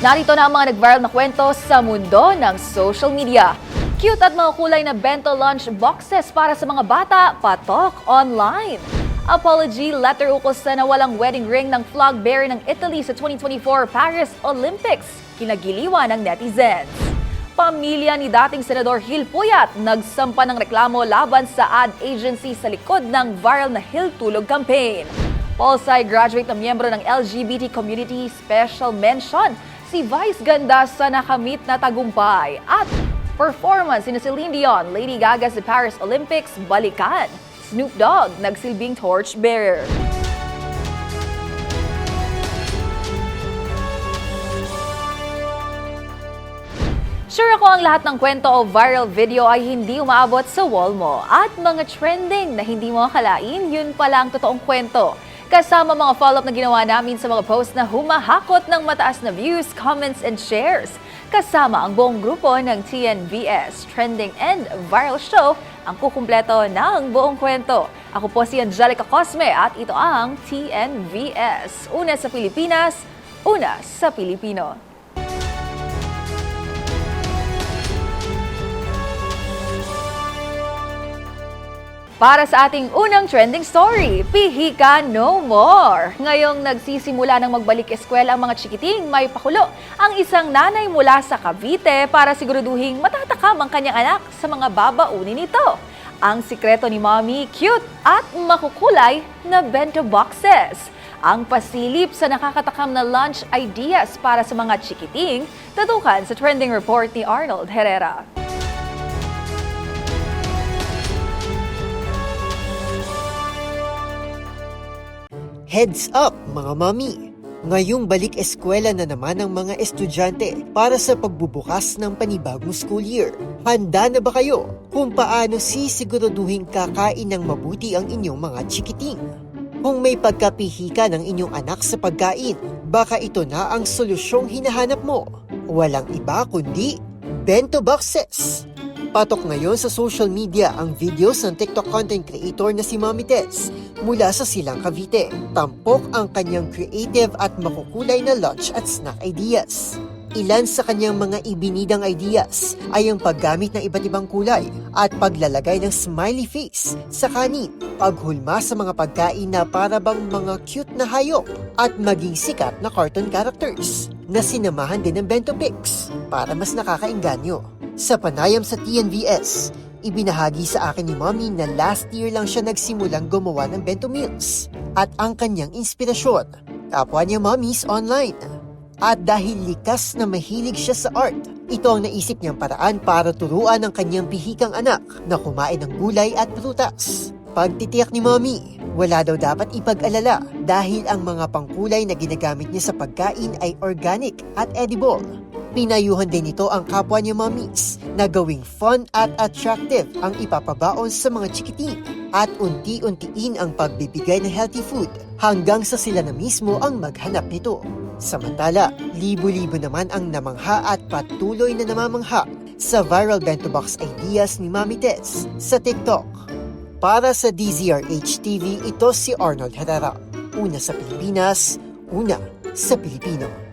Narito na ang mga nag-viral na kwento sa mundo ng social media. Cute at mga kulay na bento lunch boxes para sa mga bata, patok online. Apology letter ukol sa nawalang wedding ring ng flag bearer ng Italy sa 2024 Paris Olympics. Kinagiliwan ng netizens. Pamilya ni dating Senador Hil Puyat nagsampa ng reklamo laban sa ad agency sa likod ng viral na Hil Tulog campaign. Polsai graduate na miyembro ng LGBT community special mention si Vice Ganda sa nakamit na tagumpay at performance ni Celine Dion, Lady Gaga sa Paris Olympics balikan. Snoop Dogg nagsilbing torch bearer. Sure ako ang lahat ng kwento o viral video ay hindi umaabot sa wall mo at mga trending na hindi mo akalain, yun pala ang totoong kwento. Kasama mga follow-up na ginawa namin sa mga post na humahakot ng mataas na views, comments, and shares. Kasama ang buong grupo ng TNVS Trending and Viral Show ang kukumpleto ng buong kwento. Ako po si Angelica Cosme at ito ang TNVS. Una sa Pilipinas, una sa Pilipino. Para sa ating unang trending story, Pihika No More. Ngayong nagsisimula ng magbalik eskwela ang mga chikiting, may pakulo ang isang nanay mula sa Cavite para siguraduhing matatakam ang kanyang anak sa mga babaunin nito. Ang sikreto ni Mommy, cute at makukulay na bento boxes. Ang pasilip sa nakakatakam na lunch ideas para sa mga chikiting, tutukan sa trending report ni Arnold Herrera. Heads up mga mami! Ngayong balik eskwela na naman ang mga estudyante para sa pagbubukas ng panibagong school year. Handa na ba kayo kung paano sisiguraduhin kakain ng mabuti ang inyong mga chikiting? Kung may pagkapihika ng inyong anak sa pagkain, baka ito na ang solusyong hinahanap mo. Walang iba kundi bento boxes. Patok ngayon sa social media ang videos ng TikTok content creator na si Mami Tess mula sa Silang Cavite. Tampok ang kanyang creative at makukulay na lunch at snack ideas. Ilan sa kanyang mga ibinidang ideas ay ang paggamit ng iba't ibang kulay at paglalagay ng smiley face sa kanin, paghulma sa mga pagkain na para mga cute na hayop at maging sikat na cartoon characters na sinamahan din ng bento pics para mas nakakainganyo. Sa panayam sa TNVS, ibinahagi sa akin ni Mommy na last year lang siya nagsimulang gumawa ng bento meals at ang kanyang inspirasyon, kapwa niya mommies online. At dahil likas na mahilig siya sa art, ito ang naisip niyang paraan para turuan ang kanyang pihikang anak na kumain ng gulay at prutas. Pagtitiyak ni Mommy, wala daw dapat ipag-alala dahil ang mga pangkulay na ginagamit niya sa pagkain ay organic at edible. Pinayuhan din nito ang kapwa niya mommies na gawing fun at attractive ang ipapabaon sa mga chikiting at unti-untiin ang pagbibigay ng healthy food hanggang sa sila na mismo ang maghanap nito. Samantala, libo-libo naman ang namangha at patuloy na namamangha sa viral bento box ideas ni Mami Tess sa TikTok. Para sa DZRH TV, ito si Arnold Herrera. Una sa Pilipinas, una sa Pilipino.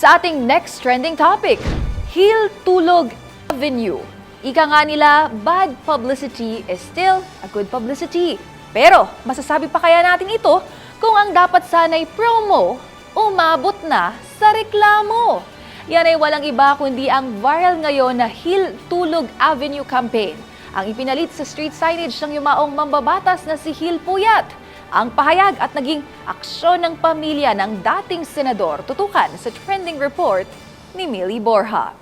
Sa ating next trending topic, Heel Tulog Avenue. Ika nga nila, bad publicity is still a good publicity. Pero, masasabi pa kaya natin ito kung ang dapat sanay promo umabot na sa reklamo. Yan ay walang iba kundi ang viral ngayon na Hill Tulog Avenue campaign. Ang ipinalit sa street signage ng yumaong mambabatas na si Hill Puyat. Ang pahayag at naging aksyon ng pamilya ng dating senador tutukan sa trending report ni Millie Borja.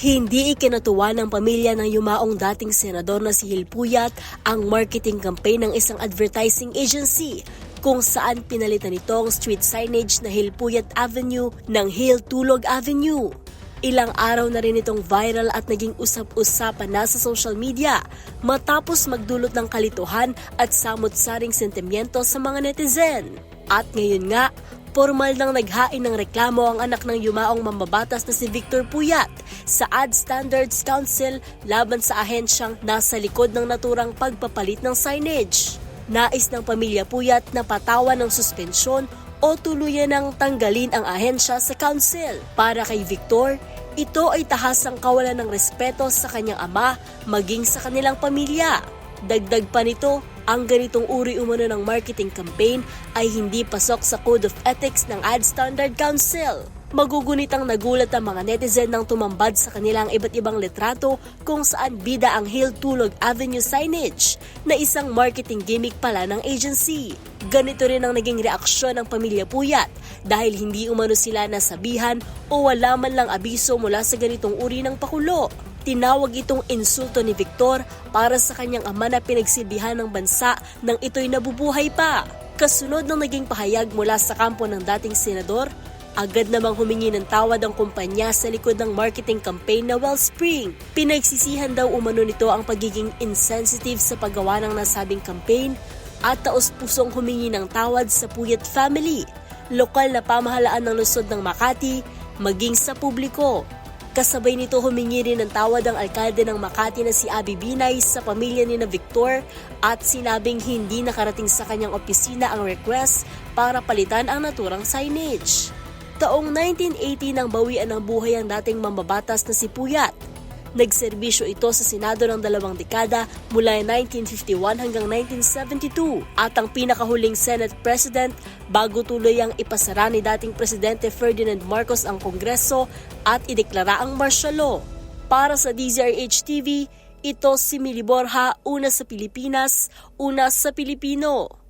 Hindi ikinatuwa ng pamilya ng yumaong dating senador na si Hilpuyat ang marketing campaign ng isang advertising agency kung saan pinalitan nito ang street signage na Hilpuyat Avenue ng Hill Tulog Avenue. Ilang araw na rin itong viral at naging usap-usapan na sa social media matapos magdulot ng kalituhan at samot-saring sentimiento sa mga netizen. At ngayon nga, Formal nang naghain ng reklamo ang anak ng yumaong mambabatas na si Victor Puyat sa Ad Standards Council laban sa ahensyang nasa likod ng naturang pagpapalit ng signage. Nais ng pamilya Puyat na patawan ng suspensyon o tuluyan ng tanggalin ang ahensya sa council. Para kay Victor, ito ay tahasang kawalan ng respeto sa kanyang ama maging sa kanilang pamilya. Dagdag pa nito, ang ganitong uri umano ng marketing campaign ay hindi pasok sa Code of Ethics ng Ad Standard Council. Magugunit ang nagulat ang mga netizen nang tumambad sa kanilang iba't ibang litrato kung saan bida ang Hill Tulog Avenue signage na isang marketing gimmick pala ng agency. Ganito rin ang naging reaksyon ng pamilya Puyat dahil hindi umano sila nasabihan o wala man lang abiso mula sa ganitong uri ng pakulo. Tinawag itong insulto ni Victor para sa kanyang ama na pinagsilbihan ng bansa nang ito'y nabubuhay pa. Kasunod ng naging pahayag mula sa kampo ng dating senador, agad namang humingi ng tawad ang kumpanya sa likod ng marketing campaign na Wellspring. Pinagsisihan daw umano nito ang pagiging insensitive sa paggawa ng nasabing campaign at taos-pusong humingi ng tawad sa Puyat family, lokal na pamahalaan ng lungsod ng Makati, maging sa publiko. Kasabay nito humingi rin ng tawad ang alkalde ng Makati na si Abby Binay sa pamilya ni na Victor at sinabing hindi nakarating sa kanyang opisina ang request para palitan ang naturang signage. Taong 1980 nang bawian ng buhay ang dating mambabatas na si Puyat. Nagserbisyo ito sa Senado ng dalawang dekada mula 1951 hanggang 1972 at ang pinakahuling Senate President bago tuloy ang ipasara ni dating Presidente Ferdinand Marcos ang Kongreso at ideklara ang martial law. Para sa DZRH TV, ito si Mili Borja, una sa Pilipinas, una sa Pilipino.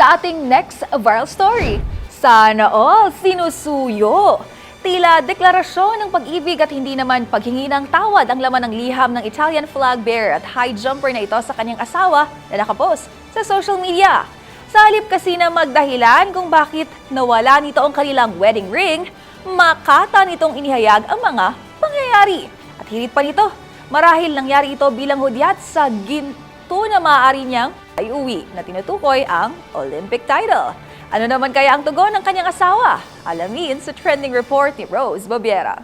Sa ating next viral story, sana all sinusuyo. Tila deklarasyon ng pag-ibig at hindi naman paghingi ng tawad ang laman ng liham ng Italian flag bearer at high jumper na ito sa kanyang asawa na nakapost sa social media. Sa halip kasi na magdahilan kung bakit nawala nito ang kanilang wedding ring, makata nitong inihayag ang mga pangyayari. At hirit pa nito, marahil nangyari ito bilang hudyat sa ginto na maaari niyang ay uwi na tinutukoy ang Olympic title. Ano naman kaya ang tugon ng kanyang asawa? Alamin sa trending report ni Rose Babiera.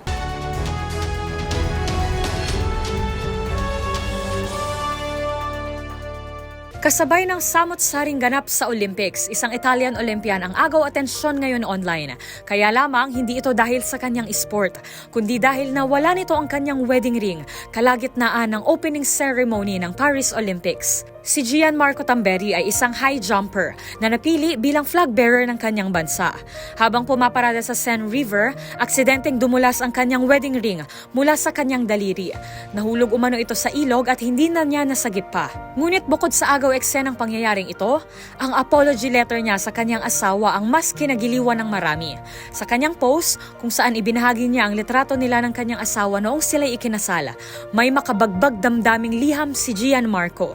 Kasabay ng samot-saring ganap sa Olympics, isang Italian Olympian ang agaw atensyon ngayon online. Kaya lamang hindi ito dahil sa kanyang sport, kundi dahil na wala nito ang kanyang wedding ring, kalagitnaan ng opening ceremony ng Paris Olympics. Si Gianmarco Tamberi ay isang high jumper na napili bilang flag bearer ng kanyang bansa. Habang pumaparada sa Seine River, aksidenteng dumulas ang kanyang wedding ring mula sa kanyang daliri. Nahulog umano ito sa ilog at hindi na niya nasagip pa. Ngunit bukod sa agaw eksenang pangyayaring ito, ang apology letter niya sa kanyang asawa ang mas kinagiliwan ng marami. Sa kanyang post, kung saan ibinahagi niya ang litrato nila ng kanyang asawa noong sila'y ikinasala, may makabagbag damdaming liham si Gianmarco.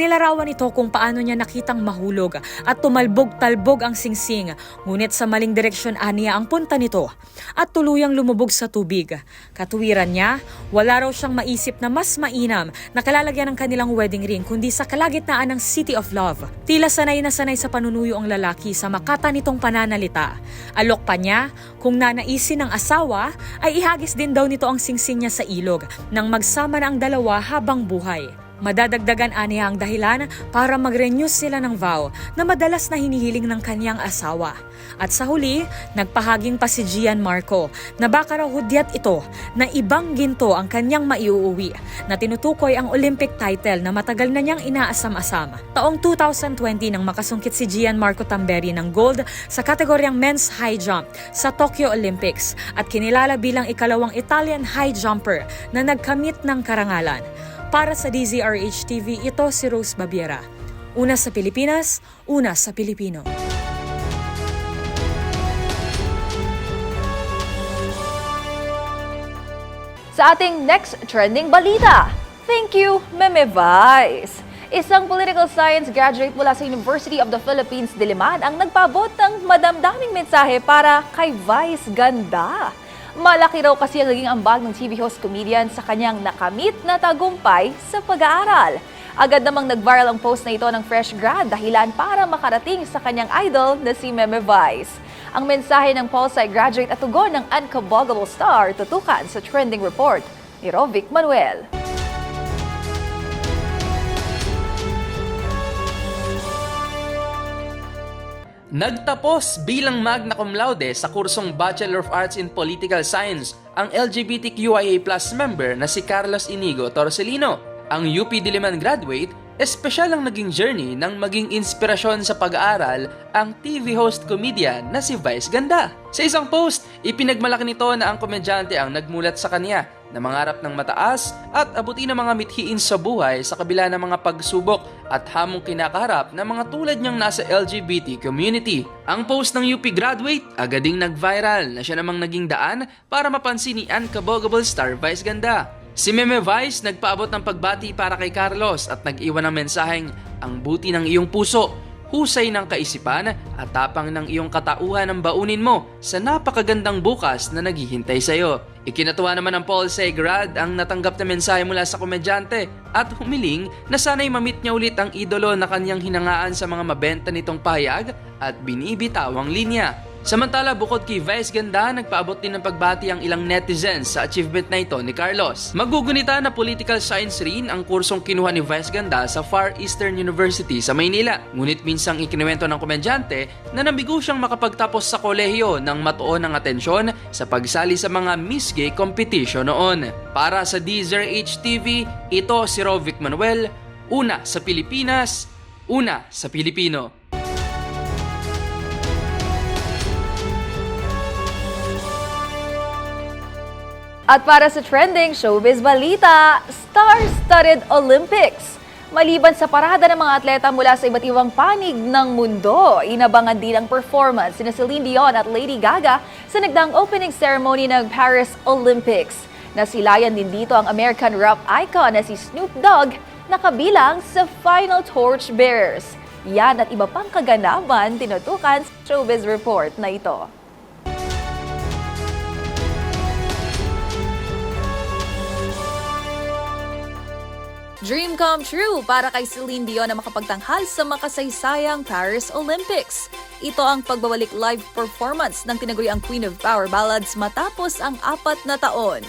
Inilarawan ito kung paano niya nakitang mahulog at tumalbog-talbog ang singsing, ngunit sa maling direksyon aniya ang punta nito at tuluyang lumubog sa tubig. Katuwiran niya, wala raw siyang maisip na mas mainam na kalalagyan ng kanilang wedding ring kundi sa kalagitnaan ng City of Love. Tila sanay na sanay sa panunuyo ang lalaki sa makata nitong pananalita. Alok pa niya, kung nanaisin ng asawa, ay ihagis din daw nito ang singsing niya sa ilog nang magsama na ang dalawa habang buhay. Madadagdagan aniya ang dahilan para mag-renew sila ng vow na madalas na hinihiling ng kanyang asawa. At sa huli, nagpahaging pa si Gian Marco na baka raw hudyat ito na ibang ginto ang kanyang maiuuwi na tinutukoy ang Olympic title na matagal na niyang inaasam-asam. Taong 2020 nang makasungkit si Gian Marco Tamberi ng gold sa kategoryang men's high jump sa Tokyo Olympics at kinilala bilang ikalawang Italian high jumper na nagkamit ng karangalan. Para sa DZRH TV, ito si Rose Babiera. Una sa Pilipinas, una sa Pilipino. Sa ating next trending balita, thank you, Meme Vice! Isang political science graduate mula sa University of the Philippines, Diliman ang nagpabot ng madamdaming mensahe para kay Vice Ganda. Malaki raw kasi ang naging ambag ng TV host comedian sa kanyang nakamit na tagumpay sa pag-aaral. Agad namang nag-viral ang post na ito ng fresh grad dahilan para makarating sa kanyang idol na si Meme Vice. Ang mensahe ng Pulsai graduate at tugon ng Unkabogable Star tutukan sa trending report ni Rovic Manuel. Nagtapos bilang magna cum laude sa kursong Bachelor of Arts in Political Science ang LGBTQIA member na si Carlos Inigo Torcelino. Ang UP Diliman graduate, espesyal ang naging journey ng maging inspirasyon sa pag-aaral ang TV host comedian na si Vice Ganda. Sa isang post, ipinagmalaki nito na ang komedyante ang nagmulat sa kanya na mangarap ng mataas at abutin ng mga mithiin sa buhay sa kabila ng mga pagsubok at hamong kinakaharap ng mga tulad niyang nasa LGBT community. Ang post ng UP graduate agading nag-viral na siya namang naging daan para mapansin ni Unkabogable Star Vice Ganda. Si Meme Vice nagpaabot ng pagbati para kay Carlos at nag-iwan ng mensaheng ang buti ng iyong puso husay ng kaisipan at tapang ng iyong katauhan ng baunin mo sa napakagandang bukas na naghihintay sa iyo. Ikinatuwa naman ng Paul Segrad ang natanggap na mensahe mula sa komedyante at humiling na sana'y mamit niya ulit ang idolo na kanyang hinangaan sa mga mabenta nitong pahayag at binibitawang linya. Samantala, bukod kay Vice Ganda, nagpaabot din ng pagbati ang ilang netizens sa achievement na ito ni Carlos. Magugunita na political science rin ang kursong kinuha ni Vice Ganda sa Far Eastern University sa Maynila. Ngunit minsang ikinuwento ng komedyante na nabigo siyang makapagtapos sa kolehiyo ng matuon ng atensyon sa pagsali sa mga Miss Gay competition noon. Para sa DZRH TV, ito si Rovic Manuel, una sa Pilipinas, una sa Pilipino. At para sa trending showbiz balita, Star-Studded Olympics. Maliban sa parada ng mga atleta mula sa iba't ibang panig ng mundo, inabangan din ang performance ni Celine Dion at Lady Gaga sa nagdaang opening ceremony ng Paris Olympics. Nasilayan din dito ang American rap icon na si Snoop Dogg na kabilang sa final torch bearers. Yan at iba pang kaganapan tinutukan sa showbiz report na ito. Dream come true para kay Celine Dion na makapagtanghal sa makasaysayang Paris Olympics. Ito ang pagbabalik live performance ng tinaguriang Queen of Power Ballads matapos ang apat na taon.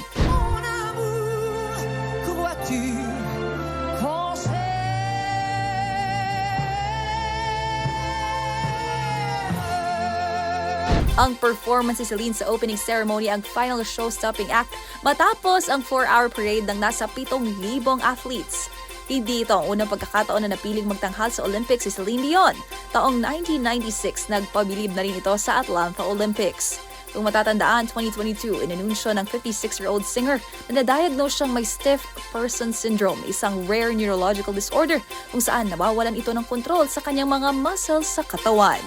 Ang performance ni Celine sa opening ceremony ang final show-stopping act matapos ang 4-hour parade ng nasa 7,000 athletes. Hindi ito ang unang pagkakataon na napiling magtanghal sa Olympics si Celine Dion. Taong 1996, nagpabilib na rin ito sa Atlanta Olympics. Kung matatandaan, 2022, inanunsyo ng 56-year-old singer na na-diagnose siyang may stiff person syndrome, isang rare neurological disorder kung saan nawawalan ito ng kontrol sa kanyang mga muscles sa katawan.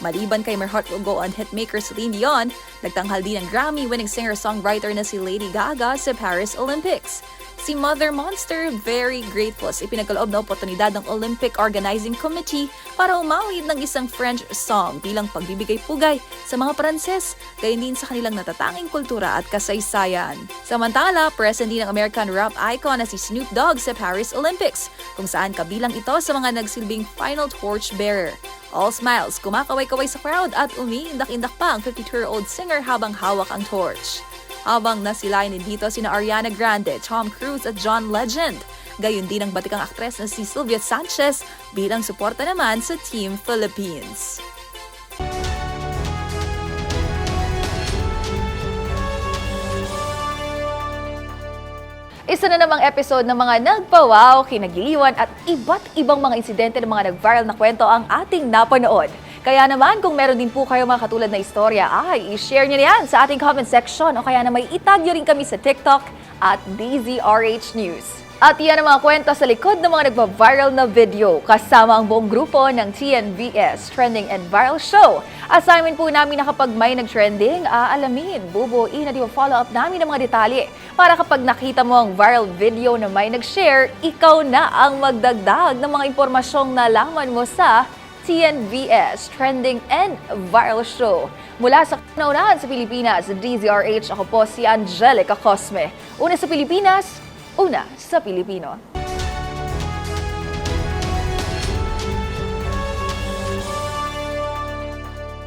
Maliban kay My Heart Will Go On hitmaker Celine Dion, nagtanghal din ang Grammy-winning singer-songwriter na si Lady Gaga sa Paris Olympics. Si Mother Monster very grateful sa ipinagkaloob na oportunidad ng Olympic Organizing Committee para umawit ng isang French song bilang pagbibigay pugay sa mga Pranses, gayon din sa kanilang natatanging kultura at kasaysayan. Samantala, present din ang American rap icon na si Snoop Dogg sa Paris Olympics, kung saan kabilang ito sa mga nagsilbing final torch bearer. All smiles, kumakaway-kaway sa crowd at umiindak-indak pa ang 52-year-old singer habang hawak ang torch. Habang nasilayan dito sina Ariana Grande, Tom Cruise at John Legend. Gayon din ang batikang aktres na si Sylvia Sanchez bilang suporta naman sa Team Philippines. Isa na namang episode ng mga nagpawaw, kinagiliwan at iba't ibang mga insidente ng mga nag-viral na kwento ang ating napanood. Kaya naman kung meron din po kayo mga katulad na istorya, ay i-share nyo yan sa ating comment section o kaya na may itag nyo rin kami sa TikTok at DZRH News. At yan ang mga kwento sa likod ng mga nagpa-viral na video kasama ang buong grupo ng TNVS Trending and Viral Show. Assignment po namin na kapag may nag-trending, aalamin, bubuin at follow up namin ng mga detalye para kapag nakita mo ang viral video na may nag-share, ikaw na ang magdagdag ng mga impormasyong nalaman mo sa TNVS Trending and Viral Show. Mula sa kaunahan sa Pilipinas, DZRH, ako po si Angelica Cosme. Una sa Pilipinas, una sa Pilipino.